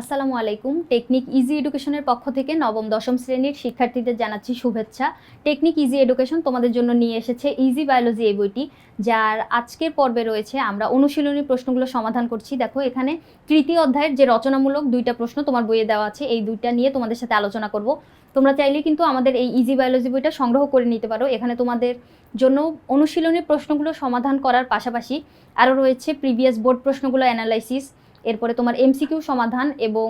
আসসালামু আলাইকুম। Technique easy এডুকেশনের পক্ষ থেকে নবম, দশম শ্রেণির শিক্ষার্থীদের জানাচ্ছি শুভেচ্ছা। টেকনিক ইজি এডুকেশন তোমাদের জন্য নিয়ে এসেছে ইজি বায়োলজি এই বইটি, যার আজকের পর্বে রয়েছে আমরা অনুশীলনী প্রশ্নগুলো সমাধান করছি। দেখো, এখানে তৃতীয় অধ্যায়ের যে রচনামূলক দুইটা প্রশ্ন তোমার বইয়ে দেওয়া আছে, এই দুইটা নিয়ে তোমাদের সাথে আলোচনা করব। তোমরা চাইলে কিন্তু আমাদের এই ইজি বায়োলজি বইটা সংগ্রহ করে নিতে পারো। এখানে তোমাদের জন্য অনুশীলনী প্রশ্নগুলো সমাধান করার পাশাপাশি আরও রয়েছে প্রিভিয়াস বোর্ড প্রশ্নগুলো অ্যানালাইসিস এরপরে তোমার এমসিকিউ সমাধান এবং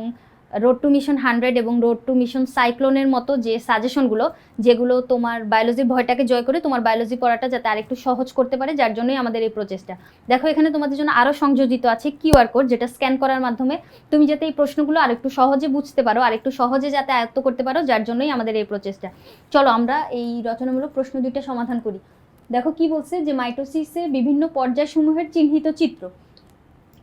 রোড টু মিশন হান্ড্রেড এবং রোড টু মিশন সাইক্লোনের মতো যে সাজেশনগুলো যেগুলো তোমার বায়োলজির ভয়টাকে জয় করে তোমার বায়োলজি পড়াটা যাতে আরেকটু সহজ করতে পারে, যার জন্যই আমাদের এই প্রচেষ্টা দেখো, এখানে তোমাদের জন্য আরও সংযোজিত আছে কিউআর কোড যেটা স্ক্যান করার মাধ্যমে তুমি যাতে এই প্রশ্নগুলো আরেকটু সহজে বুঝতে পারো, আরেকটু সহজে যাতে আয়ত্ত করতে পারো, যার জন্যই আমাদের এই প্রচেষ্টা চলো, আমরা এই রচনামূলক প্রশ্ন দুইটা সমাধান করি। দেখো, কি বলছে যে মাইটোসিসের বিভিন্ন পর্যায়সমূহের চিহ্নিত চিত্র।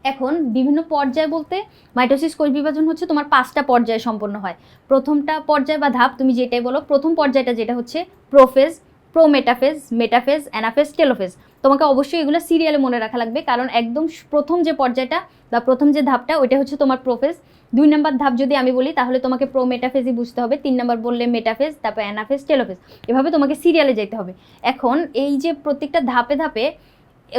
এখন বিভিন্ন পর্যায় বলতে মাইটোসিস কোষ বিভাজন হচ্ছে তোমার পাঁচটা পর্যায়ে সম্পন্ন হয়। প্রথমটা পর্যায় বা ধাপ, তুমি যেটাই বলো, প্রথম পর্যায়টা যেটা হচ্ছে prophase, prometaphase, metaphase, anaphase, telophase. তোমাকে অবশ্যই এগুলো সিরিয়ালে মনে রাখা লাগবে, কারণ একদম প্রথম যে পর্যায়টা বা প্রথম যে ধাপটা, ওইটা হচ্ছে তোমার প্রোফেজ। দুই নম্বর ধাপ যদি আমি বলি, তাহলে তোমাকে প্রো মেটাফেজই বুঝতে হবে। তিন নম্বর বললে মেটাফেজ, তারপর অ্যানাফেজ, টেলোফেজ। এভাবে তোমাকে সিরিয়ালে যেতে হবে। এখন এই যে প্রত্যেকটা ধাপে ধাপে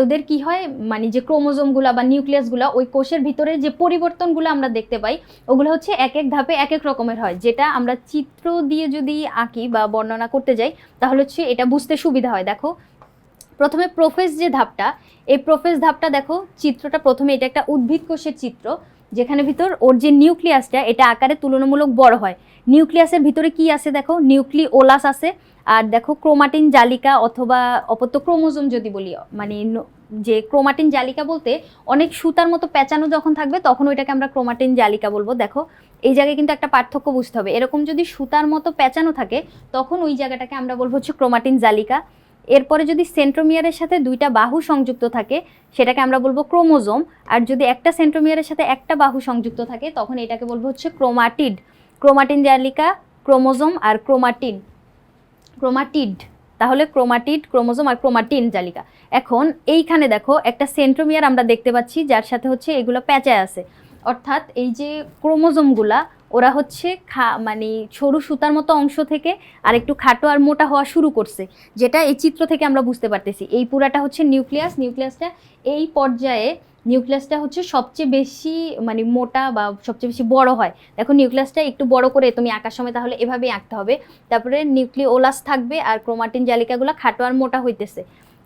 ওদের কি হয়? মানে যে ক্রোমোজোমগুলো বা নিউক্লিয়াসগুলো, ওই কোষের ভিতরে যে পরিবর্তনগুলো আমরা দেখতে পাই, ওগুলো হচ্ছে এক এক ধাপে এক এক রকমের হয়। যেটা আমরা চিত্র দিয়ে যদি আঁকি বা বর্ণনা করতে যাই, তাহলে হচ্ছে এটা বুঝতে সুবিধা হয়। দেখো, প্রথমে প্রোফেস যে ধাপটা, এই প্রোফেস ধাপটা দেখো, চিত্রটা প্রথমে এটা একটা উদ্ভিদ কোষের চিত্র, যেখানে ভিতর ওর যে নিউক্লিয়াসটা, এটা আকারে তুলনামূলক বড় হয়। নিউক্লিয়াসের ভিতরে কি আছে দেখো? নিউক্লিওলাস আছে। আর দেখো ক্রোমাটিন জালিকা অথবা অপত্য ক্রোমোজোম যদি বলি মানে যে ক্রোমাটিন জালিকা বলতে অনেক সুতার মতো পেঁচানো যখন থাকবে তখন ওইটাকে আমরা ক্রোমাটিন জালিকা বলব। দেখো, এই জায়গায় কিন্তু একটা পার্থক্য বুঝতে হবে। এরকম যদি সুতার মতো পেঁচানো থাকে তখন ওই জায়গাটাকে আমরা বলব হচ্ছে ক্রোমাটিন জালিকা। এরপরে যদি সেন্ট্রোমিয়ারের সাথে দুইটা বাহু সংযুক্ত থাকে সেটাকে আমরা বলব ক্রোমোজোম। আর যদি একটা সেন্ট্রোমিয়ারের সাথে একটা বাহু সংযুক্ত থাকে তখন এটাকে বলব হচ্ছে ক্রোমাটিড। ক্রোমাটিন জালিকা, ক্রোমোজোম আর ক্রোমাটিন ক্রোমাটিড, তাহলে ক্রোমাটিড ক্রোমোজোম আর ক্রোমাটিন জালিকা। এখন এইখানে দেখো একটা সেন্ট্রোমিয়ার আমরা দেখতে পাচ্ছি, যার সাথে হচ্ছে এগুলো প্যাঁচায় আছে। অর্থাৎ এই যে ক্রোমোজোমগুলা, ওরা হচ্ছে খা মানে সরু সুতার মতো অংশ থেকে আর একটু খাটো আর মোটা হওয়া শুরু করছে, যেটা এই চিত্র থেকে আমরা বুঝতে পারতেছি। এই পুরাটা হচ্ছে নিউক্লিয়াস, নিউক্লিয়াসটা এই পর্যায়ে নিউক্লিয়াসটা হচ্ছে সবচেয়ে বেশি মানে মোটা বা সবচেয়ে বেশি বড় হয়। দেখো নিউক্লিয়াসটা একটু বড় করে তুমি আঁকার সময় তাহলে এভাবেই আঁকতে হবে। তারপরে নিউক্লিওলাস থাকবে আর ক্রোমাটিন জালিকাগুলো খাটো আর মোটা হইতেছে।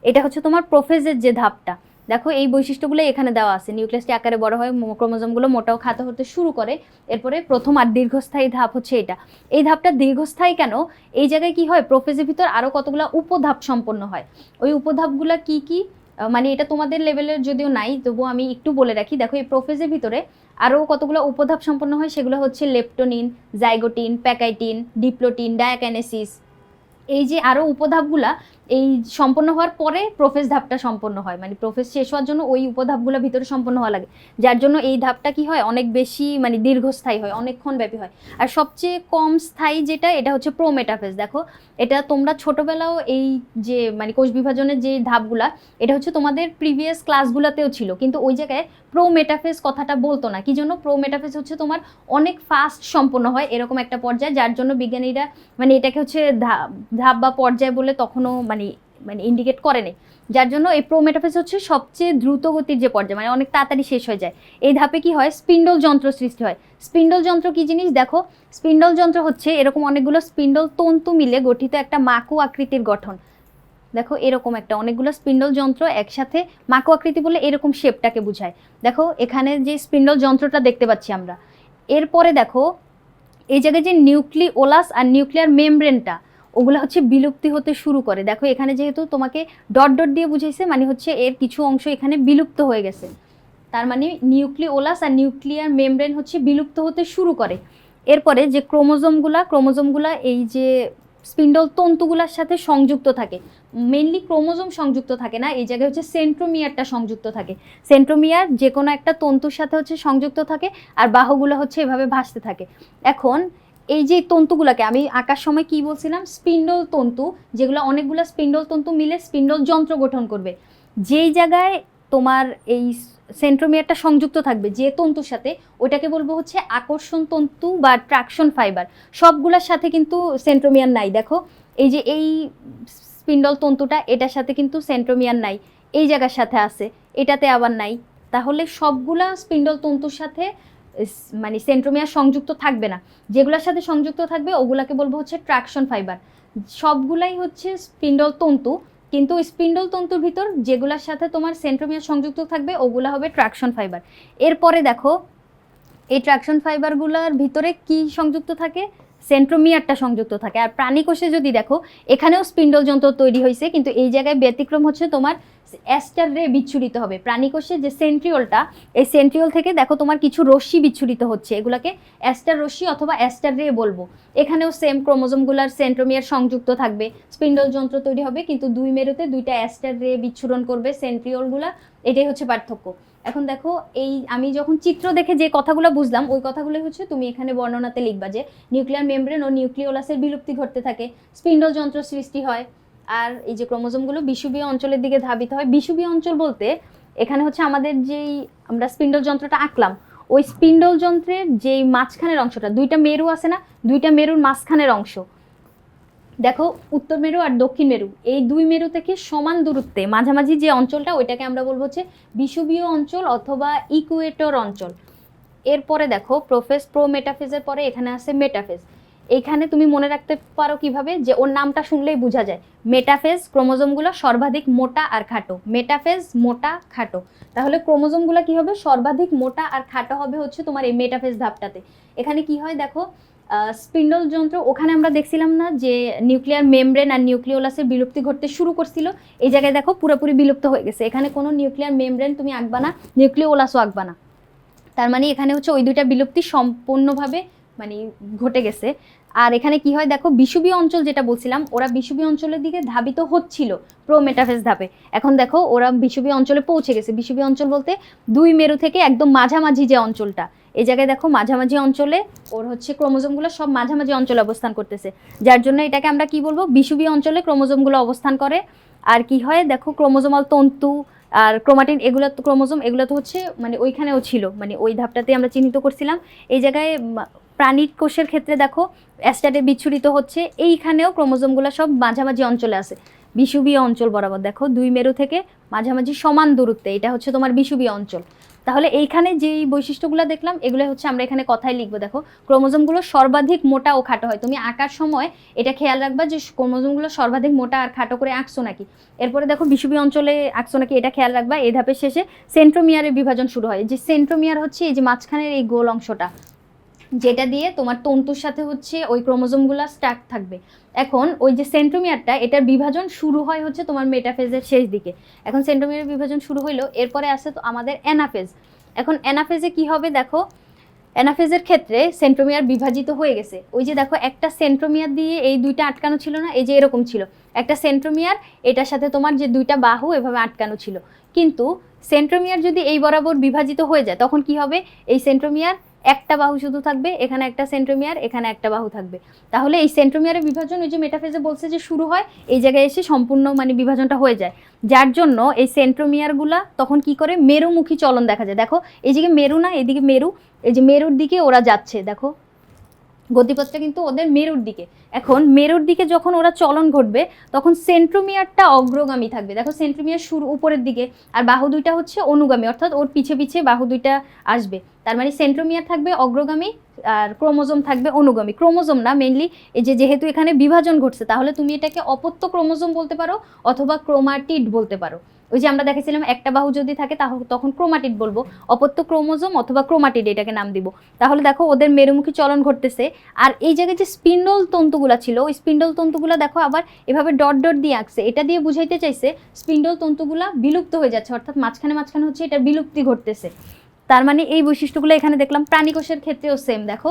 এটা হচ্ছে তোমার প্রোফেজের যে ধাপটা। দেখো এই বৈশিষ্ট্যগুলো এখানে দেওয়া আছে। নিউক্লিয়াসটি আকারে বড় হয় ক্রোমোজোমগুলো মোটাও খাটো হতে শুরু করে। এরপরে প্রথম আর দীর্ঘস্থায়ী ধাপ হচ্ছে এটা। এই ধাপটা দীর্ঘস্থায়ী কেন? এই জায়গায় কি হয়? প্রোফেজের ভিতর আরও কতগুলো উপধাপ সম্পন্ন হয়। ওই উপধাপগুলো কি কি? মানে এটা তোমাদের লেভেলের যদিও নাই, তবুও আমি একটু বলে রাখি। দেখো, এই প্রোফেজের ভিতরে আরও কতগুলো উপধাপ সম্পন্ন হয়, সেগুলো হচ্ছে leptotene zygotene pachytene diplotene diakinesis এই যে আরও উপধাপগুলা এই সম্পন্ন হওয়ার পরে প্রোফেস ধাপটা সম্পন্ন হয়। মানে প্রোফেস শেষ হওয়ার জন্য ওই উপধাপগুলো ভিতরে সম্পন্ন হওয়া লাগে। যার জন্য এই ধাপটা কি হয়? অনেক বেশি মানে দীর্ঘস্থায়ী হয়, অনেকক্ষণ ব্যাপী হয়। আর সবচেয়ে কম স্থায়ী যেটা, এটা হচ্ছে প্রোমেটাফেজ দেখো, এটা তোমরা ছোটবেলাও এই যে মানে কোষ বিভাজনের যে ধাপগুলা, এটা হচ্ছে তোমাদের প্রিভিয়াস ক্লাসগুলোতেও ছিল। কিন্তু ওই জায়গায় প্রোমেটাফেজ কথাটা বলতো না। কি জন্য? প্রোমেটাফেজ হচ্ছে তোমার অনেক ফাস্ট সম্পন্ন হয়, এরকম একটা পর্যায়ে। যার জন্য বিজ্ঞানীরা মানে এটাকে হচ্ছে ধাপ বা পর্যায় বলে তখনও মানে মানে ইন্ডিকেট করেনি যার জন্য এই প্রোমেটাফেজ হচ্ছে সবচেয়ে দ্রুত গতির যে পর্যায় মানে অনেক তাড়াতাড়ি শেষ হয়ে যায়। এই ধাপে কি হয়? স্পিন্ডল যন্ত্র সৃষ্টি হয়। স্পিন্ডল যন্ত্র কি জিনিস? দেখো, স্পিন্ডল যন্ত্র হচ্ছে এরকম অনেকগুলো স্পিন্ডল তন্তু মিলে গঠিত একটা মাকু আকৃতির গঠন। দেখো, এরকম একটা অনেকগুলো স্পিন্ডল যন্ত্র একসাথে, মাকু আকৃতি বলে এরকম শেপটাকে বোঝায়। দেখো, এখানে যে স্পিন্ডল যন্ত্রটা দেখতে পাচ্ছি আমরা, এরপরে দেখো, এই জায়গায় যে নিউক্লিওলাস আর নিউক্লিয়ার মেমব্রেনটা ওগুলো হচ্ছে বিলুপ্তি হতে শুরু করে। দেখো, এখানে যেহেতু তোমাকে ডট ডট দিয়ে বুঝাইছে মানে হচ্ছে এর কিছু অংশ এখানে বিলুপ্ত হয়ে গেছে। তার মানে নিউক্লিওলাস আর নিউক্লিয়ার মেমব্রেন হচ্ছে বিলুপ্ত হতে শুরু করে। এরপরে যে ক্রোমোজোমগুলা ক্রোমোজোমগুলা এই যে স্পিন্ডল তন্তুগুলার সাথে সংযুক্ত থাকে। মেনলি ক্রোমোজোম সংযুক্ত থাকে না, এই জায়গায় হচ্ছে সেন্ট্রোমিয়ারটা সংযুক্ত থাকে। সেন্ট্রোমিয়ার যে কোনো একটা তন্তুর সাথে হচ্ছে সংযুক্ত থাকে, আর বাহুগুলো হচ্ছে এভাবে ভাসতে থাকে। এখন এই যে তন্তুগুলোকে, আমি আঁকার সময় কি বলছিলাম? স্পিন্ডল তন্তু, যেগুলো অনেকগুলো স্পিন্ডল তন্তু মিলে স্পিন্ডল যন্ত্র গঠন করবে। যেই জায়গায় তোমার এই সেন্ট্রোমিয়ারটা সংযুক্ত থাকবে, যে তন্তুর সাথে ওটাকে বলব হচ্ছে আকর্ষণ তন্তু বা ট্রাকশন ফাইবার। সবগুলোর সাথে কিন্তু সেন্ট্রোমিয়ার নাই, দেখো। এই যে এই স্পিন্ডল তন্তুটা, এটার সাথে কিন্তু সেন্ট্রোমিয়ার নাই, এই জায়গার সাথে আছে, এটাতে আবার নাই। তাহলে সবগুলা স্পিন্ডল তন্তুর সাথে মানে সেন্ট্রোমিয়ার সংযুক্ত থাকবে না। যেগুলোর সাথে সংযুক্ত থাকবে, ওগুলাকে বলব হচ্ছে ট্রাকশন ফাইবার সবগুলাই হচ্ছে স্পিন্ডল তন্তু, কিন্তু স্পিন্ডল তন্তুর ভিতর যেগুলোর সাথে তোমার সেন্ট্রোমিয়ার সংযুক্ত থাকবে, ওগুলা হবে ট্রাকশন ফাইবার এরপরে দেখো, এই ট্রাকশন ফাইবারগুলোর ভিতরে কি সংযুক্ত থাকে? সেন্ট্রোমিয়ারটা সংযুক্ত থাকে। আর প্রাণীকোষে যদি দেখো, এখানেও স্পিন্ডল যন্ত্র তৈরি হয়েছে, কিন্তু এই জায়গায় ব্যতিক্রম হচ্ছে তোমার অ্যাস্টার রে বিচ্ছুরিত হবে। প্রাণীকোষে যে সেন্ট্রিওলটা এই সেন্ট্রিওল থেকে দেখো তোমার কিছু রশ্মি বিচ্ছুরিত হচ্ছে। এগুলোকে অ্যাস্টার রশ্মি অথবা অ্যাস্টার রে বলব। এখানেও সেম ক্রোমোজোমগুলার সেন্ট্রোমিয়ার সংযুক্ত থাকবে। স্পিন্ডল যন্ত্র তৈরি হবে, কিন্তু দুই মেরুতে দুইটা অ্যাস্টার রে বিচ্ছুরণ করবে সেন্ট্রিওলগুলা এটাই হচ্ছে পার্থক্য। এখন দেখো, এই আমি যখন চিত্র দেখে যে কথাগুলো বুঝলাম, ওই কথাগুলো হচ্ছে তুমি এখানে বর্ণনাতে লিখবা যে নিউক্লিয়ার মেমব্রেন ও নিউক্লিওলাসের বিলুপ্তি ঘটতে থাকে। স্পিন্ডল যন্ত্র সৃষ্টি হয়, আর এই যে ক্রোমোজোমগুলো বিষুবীয় অঞ্চলের দিকে ধাবিত হয়। বিষুবীয় অঞ্চল বলতে এখানে হচ্ছে আমাদের যেই আমরা স্পিন্ডল যন্ত্রটা আঁকলাম, ওই স্পিন্ডল যন্ত্রের যেই মাঝখানের অংশটা, দুইটা মেরু আছে না, দুইটা মেরুর মাঝখানের অংশ দেখো উত্তর মেরু আর দক্ষিণ মেরু, এই দুই মেরু থেকে সমান দূরত্বে, মাঝামাঝি যে অঞ্চলটা, ওইটাকে আমরা বলব হচ্ছে বিষুবীয় অঞ্চল অথবা ইকুয়েটর অঞ্চল। এরপরে দেখো, প্রোফেস, প্রো মেটাফেজের পরে এখানে আছে মেটাফেজ। এখানে তুমি মনে রাখতে পারো কীভাবে যে ওর নামটা শুনলেই বোঝা যায়। মেটাফেজ ক্রোমোজোমগুলো সর্বাধিক মোটা আর খাটো। মেটাফেজ মোটা, খাটো। তাহলে ক্রোমোজোমগুলো কি হবে? সর্বাধিক মোটা আর খাটো হবে হচ্ছে তোমার এই মেটাফেজ ধাপটাতে। এখানে কি হয় দেখো স্পিন্ডল যন্ত্র, ওখানে আমরা দেখছিলাম না যে নিউক্লিয়ার মেমব্রেন আর নিউক্লিওলাসের বিলুপ্তি ঘটতে শুরু করছিল। এই জায়গায় দেখো পুরোপুরি বিলুপ্ত হয়ে গেছে। এখানে কোনো নিউক্লিয়ার মেমব্রেন তুমি আঁকবা না, নিউক্লিওলাসও আঁকবা না। তার মানে এখানে হচ্ছে ওই দুইটা বিলুপ্তি সম্পূর্ণভাবে মানে ঘটে গেছে। আর এখানে কি হয় দেখো বিষুবীয় অঞ্চল যেটা বলছিলাম, ওরা বিষুবীয় অঞ্চলের দিকে ধাবিত হচ্ছিল প্রো মেটাফেজ ধাপে। এখন দেখো, ওরা বিষুবীয় অঞ্চলে পৌঁছে গেছে। বিষুবীয় অঞ্চল বলতে দুই মেরু থেকে একদম মাঝামাঝি যে অঞ্চলটা এই জায়গায় দেখো মাঝামাঝি অঞ্চলে ওর হচ্ছে ক্রোমোজোমগুলো সব মাঝামাঝি অঞ্চলে অবস্থান করতেছে। যার জন্য এটাকে আমরা কি বলব? বিষুবীয় অঞ্চলে ক্রোমোজোমগুলো অবস্থান করে। আর কি হয়? দেখো ক্রোমোজোমাল তন্তু আর ক্রোমাটিন, এগুলো তো ক্রোমোজোম, এগুলো তো হচ্ছে মানে ওইখানেও ছিল। মানে ওই ধাপটাতে আমরা চিহ্নিত করছিলাম। এই জায়গায় প্রাণীর কোষের ক্ষেত্রে দেখো অ্যাস্টাটে বিচ্ছুরিত হচ্ছে। এইখানেও ক্রোমোজোমগুলো সব মাঝামাঝি অঞ্চলে আছে। বিষুবীয় অঞ্চল বরাবর। দেখো দুই মেরু থেকে মাঝামাঝি সমান দূরত্বে। এটা হচ্ছে তোমার বিষুবীয় অঞ্চল। তাহলে এইখানে যেই বৈশিষ্ট্যগুলো দেখলাম, এগুলো হচ্ছে আমরা এখানে কথায় লিখব। দেখো, ক্রোমোজোমগুলো সর্বাধিক মোটা ও খাটো হয়। তুমি আঁকার সময় এটা খেয়াল রাখবা যে ক্রোমোজোমগুলো সর্বাধিক মোটা আর খাটো করে আঁকছো নাকি? এরপরে দেখো বিষুবীয় অঞ্চলে আঁকছো নাকি এটা খেয়াল রাখবা। এই ধাপের শেষে সেন্ট্রোমিয়ারের বিভাজন শুরু হয়। যে সেন্ট্রোমিয়ার হচ্ছে এই যে মাঝখানের এই গোল অংশটা, যেটা দিয়ে তোমার তন্তুর সাথে হচ্ছে ওই ক্রোমোজোমগুলো স্টাক থাকবে। এখন ওই যে সেন্ট্রোমিয়ারটা এটার বিভাজন শুরু হয় হচ্ছে তোমার মেটাফেজের শেষ দিকে। এখন সেন্ট্রোমিয়ারের বিভাজন শুরু হইল, এরপরে আসে তো আমাদের অ্যানাফেজ এখন অ্যানাফেজে কি হবে দেখো? অ্যানাফেজের ক্ষেত্রে সেন্ট্রোমিয়ার বিভাজিত হয়ে গেছে। ওই যে দেখো, একটা সেন্ট্রোমিয়ার দিয়ে এই দুইটা আটকানো ছিল না? এই যে এরকম ছিল। একটা সেন্ট্রোমিয়ার এটার সাথে তোমার যে দুইটা বাহু এভাবে আটকানো ছিল। কিন্তু সেন্ট্রোমিয়ার যদি এই বরাবর বিভাজিত হয়ে যায়, তখন কি হবে? এই সেন্ট্রোমিয়ার একটা বাহু শুধু থাকবে, এখানে একটা সেন্ট্রোমিয়ার এখানে একটা বাহু থাকবে। তাহলে এই সেন্ট্রোমিয়ারের বিভাজন ওই যে মেটাফেজে বলছে যে শুরু হয়, এই জায়গায় এসে সম্পূর্ণ মানে বিভাজনটা হয়ে যায়। যার জন্য এই সেন্ট্রোমিয়ারগুলা তখন কি করে? মেরুমুখী চলন দেখা যায়। দেখো এইদিকে মেরু না, এদিকে মেরু, এই যে মেরুর দিকে ওরা যাচ্ছে, দেখো। গতিপথটা কিন্তু ওদের মেরুর দিকে। এখন মেরুর দিকে যখন ওরা চলন ঘটবে, তখন সেন্ট্রোমিয়ারটা অগ্রগামী থাকবে। দেখো সেন্ট্রোমিয়ার শুরু উপরের দিকে, আর বাহু দুইটা হচ্ছে অনুগামী, অর্থাৎ ওর পিছে পিছে বাহু দুইটা আসবে। তার মানে সেন্ট্রোমিয়ার থাকবে অগ্রগামী আর ক্রোমোজোম থাকবে অনুগামী। ক্রোমোজোম না মেনলি এই যে যেহেতু এখানে বিভাজন ঘটছে, তাহলে তুমি এটাকে অপত্য ক্রোমোজোম বলতে পারো অথবা ক্রোমাটিড বলতে পারো। ওই যে আমরা দেখেছিলাম একটা বাহু যদি থাকে, তাহলে তখন ক্রোমাটিড বলব। অপত্য ক্রোমোজোম অথবা ক্রোমাটিড এটাকে নাম দিব। তাহলে দেখো ওদের মেরুমুখী চলন ঘটতেছে। আর এই জায়গায় যে স্পিন্ডল তন্তুগুলা ছিল, ওই স্পিন্ডল তন্তুগুলা দেখো আবার এভাবে ডট ডট দিয়ে আঁকছে। এটা দিয়ে বুঝাইতে চাইছে, স্পিন্ডল তন্তুগুলা বিলুপ্ত হয়ে যাচ্ছে, অর্থাৎ মাঝখানে মাঝখানে হচ্ছে এটার বিলুপ্তি ঘটতেছে। তার মানে এই বৈশিষ্ট্যগুলো এখানে দেখলাম। প্রাণীকোষের ক্ষেত্রেও সেম দেখো।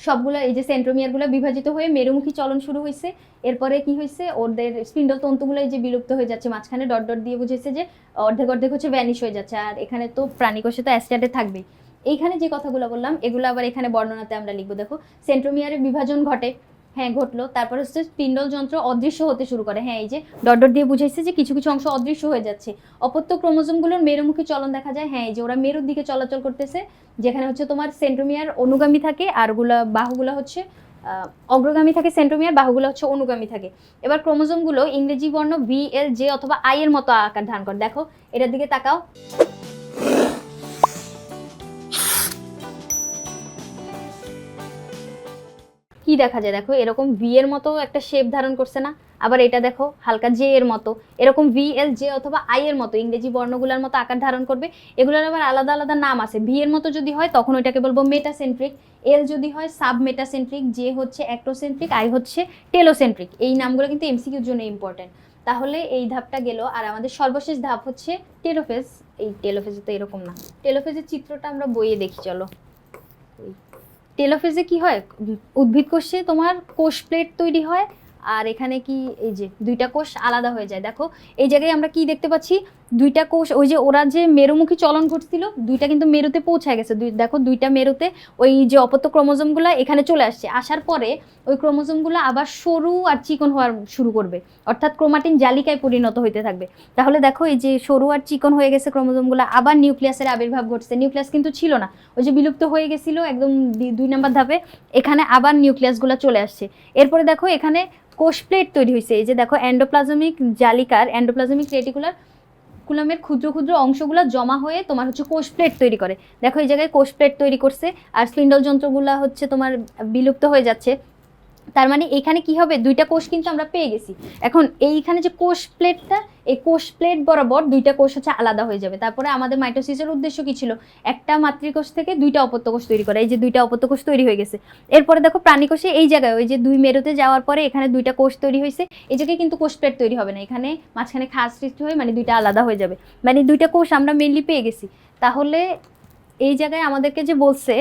সবগুলো এই যে সেন্ট্রোমিয়ারগুলো বিভাজিত হয়ে মেরুমুখী চলন শুরু হয়েছে। এরপরে কি হয়েছে? ওদের স্পিন্ডল তন্তুগুলো যে বিলুপ্ত হয়ে যাচ্ছে, মাঝখানে ডট ডট দিয়ে বুঝেছে যে অর্ধেক অর্ধেক হচ্ছে ভ্যানিশ হয়ে যাচ্ছে। আর এখানে তো প্রাণীকোষে তো অ্যাস্টাটে থাকবেই এইখানে যে কথাগুলো বললাম, এগুলো আবার এখানে বর্ণনাতে আমরা লিখব, দেখো। সেন্ট্রোমিয়ারের বিভাজন ঘটে। হ্যাঁ ঘটলো। তারপর হচ্ছে স্পিন্ডল যন্ত্র অদৃশ্য হতে শুরু করে। হ্যাঁ এই যে ডট দিয়ে বুঝাইছে যে কিছু কিছু অংশ অদৃশ্য হয়ে যাচ্ছে। অপত্য ক্রোমোজোমগুলোর মেরুমুখী চলন দেখা যায়। হ্যাঁ এই যে ওরা মেরুর দিকে চলাচল করতেছে, যেখানে হচ্ছে তোমার সেন্ট্রোমিয়ার অনুগামী থাকে, আর ওগুলা বাহুগুলা হচ্ছে অগ্রগামী থাকে সেন্ট্রোমিয়ার বাহুগুলো হচ্ছে অনুগামী থাকে। এবার ক্রোমোজোমগুলো ইংরেজি বর্ণ ভি এল জে অথবা আই এর মতো আকার ধারণ করে। দেখো, এটার দিকে তাকাও। দেখা যায়? দেখো, এরকম ভি এর মতো একটা শেপ ধারণ করছে না? আবার এটা দেখো, হালকা জে এর মতো। এরকম ভি এল জে অথবা আই এর মতো, ইংরেজি বর্ণগুলোর মতো আকার ধারণ করবে। এগুলোর আবার আলাদা আলাদা নাম আছে। ভি এর মতো যদি হয়, তখন ওইটাকে বলব মেটাসেন্ট্রিক এল যদি হয় সাব মেটাসেন্ট্রিক জে হচ্ছে অ্যাক্টোসেন্ট্রিক আই হচ্ছে টেলোসেন্ট্রিক এই নামগুলো কিন্তু এমসিকিউর জন্য ইম্পর্টেন্ট তাহলে এই ধাপটা গেল, আর আমাদের সর্বশেষ ধাপ হচ্ছে টেলোফেজ এই টেলোফেজে তো এরকম না। টেলোফেজের চিত্রটা আমরা বইয়ে দেখি, চলো। টেলোফেজে কি হয়? উদ্ভিদ কোষে তোমার কোষ প্লেট তৈরি হয়, আর এখানে কি এই যে দুইটা কোষ আলাদা হয়ে যায়। দেখো, এই জায়গায় আমরা কি দেখতে পাচ্ছি? দুইটা কোষ, ওই যে ওরা যে মেরুমুখী চলন ঘটছিল দুইটা কিন্তু মেরুতে পৌঁছায় গেছে। দুই, দেখো দুইটা মেরুতে ওই যে অপত্য ক্রোমোজোমগুলো এখানে চলে আসছে। আসার পরে ওই ক্রোমোজোমগুলো আবার সরু আর চিকন হওয়ার শুরু করবে। অর্থাৎ ক্রোমাটিন জালিকায় পরিণত হইতে থাকবে। তাহলে দেখো এই যে সরু আর চিকন হয়ে গেছে ক্রোমোজোমগুলো, আবার নিউক্লিয়াসের আবির্ভাব ঘটছে। নিউক্লিয়াস কিন্তু ছিল না। ওই যে বিলুপ্ত হয়ে গেছিল একদম দুই নম্বর ধাপে, এখানে আবার নিউক্লিয়াসগুলো চলে আসছে। এরপরে দেখো এখানে কোষ প্লেট তৈরি হয়েছে এই যে দেখো এন্ডোপ্লাজমিক জালিকার এন্ডোপ্লাজমিক রেটিকুলার কুলামের ক্ষুদ্র ক্ষুদ্র অংশগুলো জমা হয়ে তোমার হচ্ছে কোষ প্লেট তৈরি করে। দেখো এই জায়গায় কোষ প্লেট তৈরি করছে, আর স্পিন্ডল যন্ত্রগুলো হচ্ছে তোমার বিলুপ্ত হয়ে যাচ্ছে। তার মানে এখানে কি হবে? দুইটা কোষ কিন্তু আমরা পেয়ে গেছি। এখন এইখানে যে কোষ প্লেটটা, এই কোষ প্লেট বরাবর দুইটা কোষ হচ্ছে আলাদা হয়ে যাবে। তারপরে আমাদের মাইটোসিসের উদ্দেশ্য কি ছিল? একটা মাতৃকোষ থেকে দুইটা অপত্য কোষ তৈরি করা। এই যে দুইটা অপত্যকোষ তৈরি হয়ে গেছে। এরপরে দেখো প্রাণী কোষে এই জায়গায়, ওই যে দুই মেরুতে যাওয়ার পরে এখানে দুইটা কোষ তৈরি হয়েছে। এই জায়গায় কিন্তু কোষ প্লেট তৈরি হবে না। এখানে মাঝখানে খাস সৃষ্টি হয়ে মানে দুইটা আলাদা হয়ে যাবে। মানে দুইটা কোষ আমরা মেনলি পেয়ে গেছি। তাহলে এই জায়গায় আমাদেরকে যে বলছে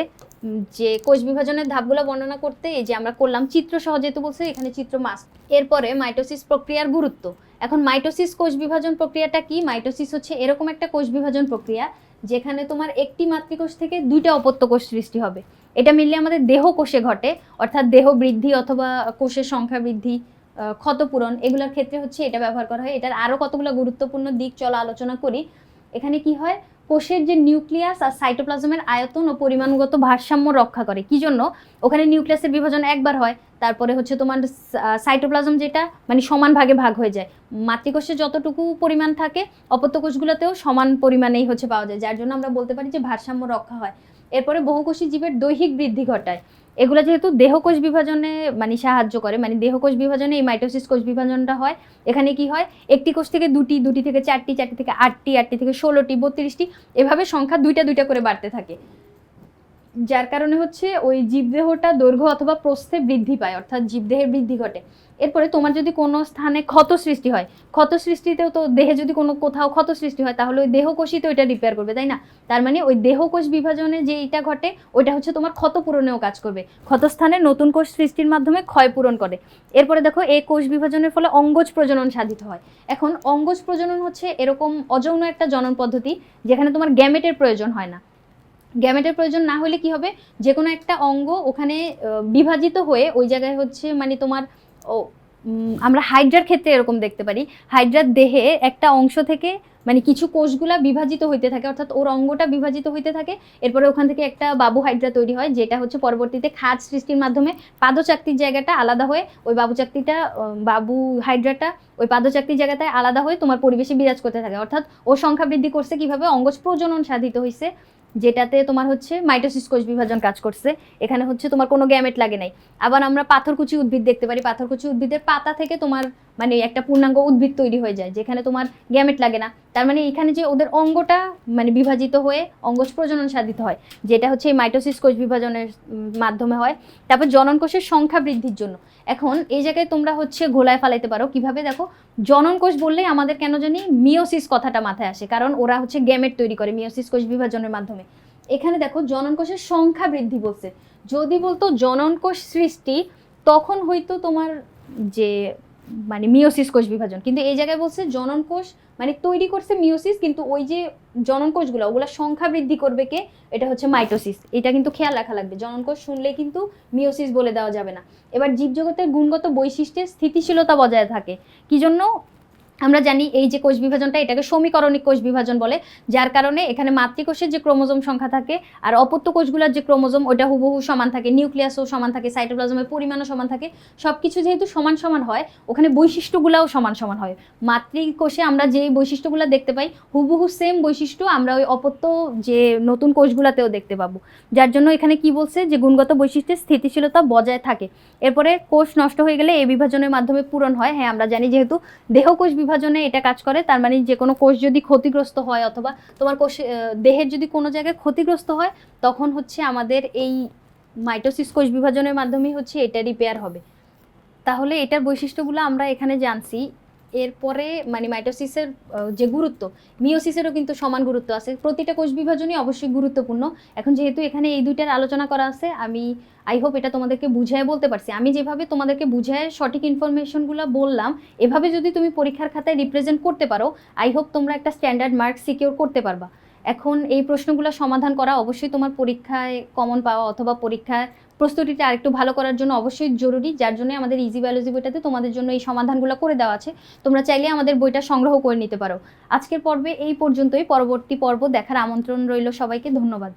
যে কোষ বিভাজনের ধাপগুলো বর্ণনা করতে এই যে আমরা করলাম চিত্র সহ যেহেতু বলছে, এখানে চিত্র মাস্ট এরপরে মাইটোসিস প্রক্রিয়ার গুরুত্ব। এখন মাইটোসিস কোষ বিভাজন প্রক্রিয়াটা কি? মাইটোসিস হচ্ছে এরকম একটা কোষ বিভাজন প্রক্রিয়া যেখানে তোমার একটি মাতৃকোষ থেকে দুইটা অপত্য কোষ সৃষ্টি হবে। এটা মিললে আমাদের দেহ কোষে ঘটে, অর্থাৎ দেহ বৃদ্ধি অথবা কোষের সংখ্যা বৃদ্ধি ক্ষতপূরণ এগুলোর ক্ষেত্রে হচ্ছে এটা ব্যবহার করা হয়। এটার আরও কতগুলো গুরুত্বপূর্ণ দিক চলো আলোচনা করি। এখানে কি হয়? কোষের যে নিউক্লিয়াস আর সাইটোপ্লাজমের আয়তন ও পরিমাণগত ভারসাম্য রক্ষা করে। কি জন্য? ওখানে নিউক্লিয়াসের বিভাজন একবার হয়, তারপরে হচ্ছে তোমার সাইটোপ্লাজম যেটা মানে সমান ভাগে ভাগ হয়ে যায়। মাতৃকোষে যতটুকু পরিমাণ থাকে, অপত্য কোষগুলোতেও সমান পরিমাণেই হচ্ছে পাওয়া যায়, যার জন্য আমরা বলতে পারি যে ভারসাম্য রক্ষা হয়। এরপরে বহুকোষী জীবের দৈহিক বৃদ্ধি ঘটায়। এগুলো যেহেতু দেহকোষ বিভাজনে মানে সাহায্য করে মানে দেহকোষ বিভাজনে এই মাইটোসিস কোষ বিভাজনটা হয়, এখানে কি হয়? একটি কোষ থেকে দুটি দুটি থেকে চারটি চারটি থেকে আটটি আটটি থেকে ষোলোটি, বত্রিশটি, এভাবে সংখ্যা দুইটা দুইটা করে বাড়তে থাকে। যার কারণে হচ্ছে ওই জীবদেহটা দৈর্ঘ্য অথবা প্রস্থে বৃদ্ধি পায়, অর্থাৎ জীবদেহের বৃদ্ধি ঘটে। এরপরে তোমার যদি কোনো স্থানে ক্ষত সৃষ্টি হয়, ক্ষত সৃষ্টিতেও তো দেহে যদি কোনো কোথাও ক্ষত সৃষ্টি হয়, তাহলে ওই দেহকোষই তো এটা রিপেয়ার করবে, তাই না? তার মানে ওই দেহকোষ বিভাজনে যে এটা ঘটে, ওইটা হচ্ছে তোমার ক্ষত পূরণেও কাজ করবে। ক্ষতস্থানে নতুন কোষ সৃষ্টির মাধ্যমে ক্ষয় পূরণ করে। এরপরে দেখো, এই কোষ বিভাজনের ফলে অঙ্গজ প্রজনন সাধিত হয়। এখন অঙ্গজ প্রজনন হচ্ছে এরকম অযৌন একটা জনন পদ্ধতি, যেখানে তোমার গ্যামেটের প্রয়োজন হয় না। গ্যামেটের প্রয়োজন না হলে কি হবে? যে কোনো একটা অঙ্গ ওখানে বিভাজিত হয়ে ওই জায়গায় হচ্ছে মানে তোমার ও আমরা হাইড্রার ক্ষেত্রে এরকম দেখতে পারি। হাইড্রার দেহে একটা অংশ থেকে মানে কিছু কোষগুলা বিভাজিত হইতে থাকে অর্থাৎ ওর অঙ্গটা বিভাজিত হইতে থাকে। এরপরে ওখান থেকে একটা বাবু হাইড্রা তৈরি হয় যেটা হচ্ছে পরবর্তীতে খাদ সৃষ্টির মাধ্যমে পাদচাকতির জায়গাটা আলাদা হয়ে ওই বাবুচাকতিটা আহ, বাবু হাইড্রাটা ওই পাদচাকতির জায়গাটায় আলাদা হয়ে তোমার পরিবেশে বিরাজ করতে থাকে। অর্থাৎ ওর সংখ্যা বৃদ্ধি করছে কীভাবে? অঙ্গজ প্রজনন সাধিত হয়েছে যেটাতে তোমার হচ্ছে মাইটোসিস কোষ বিভাজন কাজ করছে। এখানে হচ্ছে তোমার কোনো গ্যামেট লাগে নাই। আবার আমরা পাথরকুচি উদ্ভিদ দেখতে পারি। পাথরকুচি উদ্ভিদের পাতা থেকে তোমার মানে একটা পূর্ণাঙ্গ উদ্ভিদ তৈরি হয়ে যায়, যেখানে তোমার গ্যামেট লাগে না। তার মানে এখানে যে ওদের অঙ্গটা মানে বিভাজিত হয়ে অঙ্গজ প্রজনন সাধিত হয়, যেটা হচ্ছে এই মাইটোসিস কোষ বিভাজনের মাধ্যমে হয়। তারপর জনন কোষের সংখ্যা বৃদ্ধির জন্য। এখন এই জায়গায় তোমরা হচ্ছে ঘোলায় ফালাইতে পারো। কীভাবে? দেখো জনন কোষ বললেই আমাদের কেন জানি মিওসিস কথাটা মাথায় আসে, কারণ ওরা হচ্ছে গ্যামেট তৈরি করে মিওসিস কোষ বিভাজনের মাধ্যমে। এখানে দেখো জনন কোষের সংখ্যা বৃদ্ধি বলছে। যদি বলতো জনন কোষ সৃষ্টি, তখন হয়তো তোমার যে মানে মিওসিস কোষ বিভাজন। কিন্তু এই জায়গায় বলছে জনন কোষ মানে তৈরি করছে মিওসিস কিন্তু ওই যে জনন কোষগুলো, ওগুলো সংখ্যা বৃদ্ধি করবে কে? এটা হচ্ছে মাইটোসিস। এটা কিন্তু খেয়াল রাখা লাগবে। জনন কোষ শুনলে কিন্তু মিওসিস বলে দেওয়া যাবে না। এবার জীবজগতের গুণগত বৈশিষ্ট্যের স্থিতিশীলতা বজায় থাকে। কি জন্য? আমরা জানি এই যে কোষ বিভাজনটা এটাকে সমীকরণিক কোষ বিভাজন বলে, যার কারণে এখানে মাতৃকোষের যে ক্রোমোজোম সংখ্যা থাকে আর অপত্য কোষগুলোর যে ক্রোমোজোম, ওটা হুবহু সমান থাকে, নিউক্লিয়াসও সমান থাকে, সাইটোপ্লাজমের পরিমাণও সমান থাকে। সব কিছু যেহেতু সমান সমান হয়, ওখানে বৈশিষ্ট্যগুলোও সমান সমান হয়। মাতৃকোষে আমরা যে বৈশিষ্ট্যগুলো দেখতে পাই, হুবহু সেম বৈশিষ্ট্য আমরা ওই অপত্য যে নতুন কোষগুলোতেও দেখতে পাবো। যার জন্য এখানে কি বলছে যে গুণগত বৈশিষ্ট্যের স্থিতিশীলতা বজায় থাকে। এরপরে কোষ নষ্ট হয়ে গেলে এই বিভাজনের মাধ্যমে পূরণ হয়। হ্যাঁ আমরা জানি যেহেতু দেহকোষ বিভাজনে এটা কাজ করে, তার মানে যে কোনো কোষ যদি ক্ষতিগ্রস্ত হয় অথবা তোমার কোষ দেহের যদি কোনো জায়গায় ক্ষতিগ্রস্ত হয়, তখন হচ্ছে আমাদের এই মাইটোসিস কোষ বিভাজনের মাধ্যমেই হচ্ছে এটা রিপেয়ার হবে। তাহলে এটার বৈশিষ্ট্যগুলো আমরা এখানে জানছি। এরপরে মানে মাইটোসিসের যে গুরুত্ব মিওসিসেরও কিন্তু সমান গুরুত্ব আছে। প্রতিটা কোষ বিভাজনই অবশ্যই গুরুত্বপূর্ণ। এখন যেহেতু এখানে এই দুইটার আলোচনা করা আছে, আমি আই হোপ এটা তোমাদেরকে বুঝায় বলতে পারছি। আমি যেভাবে তোমাদেরকে বুঝায় সঠিক ইনফরমেশনগুলো বললাম, এভাবে যদি তুমি পরীক্ষার খাতায় রিপ্রেজেন্ট করতে পারো আই হোপ তোমরা একটা স্ট্যান্ডার্ড মার্ক সিকিউর করতে পারবা। এখন এই প্রশ্নগুলো সমাধান করা অবশ্যই তোমার পরীক্ষায় কমন পাওয়া অথবা পরীক্ষায় প্রস্তুতিটা আরেকটু ভালো করার জন্য অবশ্যই জরুরি, যার জন্য আমাদের ইজি বায়োলজি বইটাতে তোমাদের জন্য এই সমাধানগুলো করে দেওয়া আছে। তোমরা চাইলে আমাদের বইটা সংগ্রহ করে নিতে পারো। আজকের পর্বে এই পর্যন্তই, পরবর্তী পর্ব দেখার আমন্ত্রণ রইল সবাইকে, ধন্যবাদ।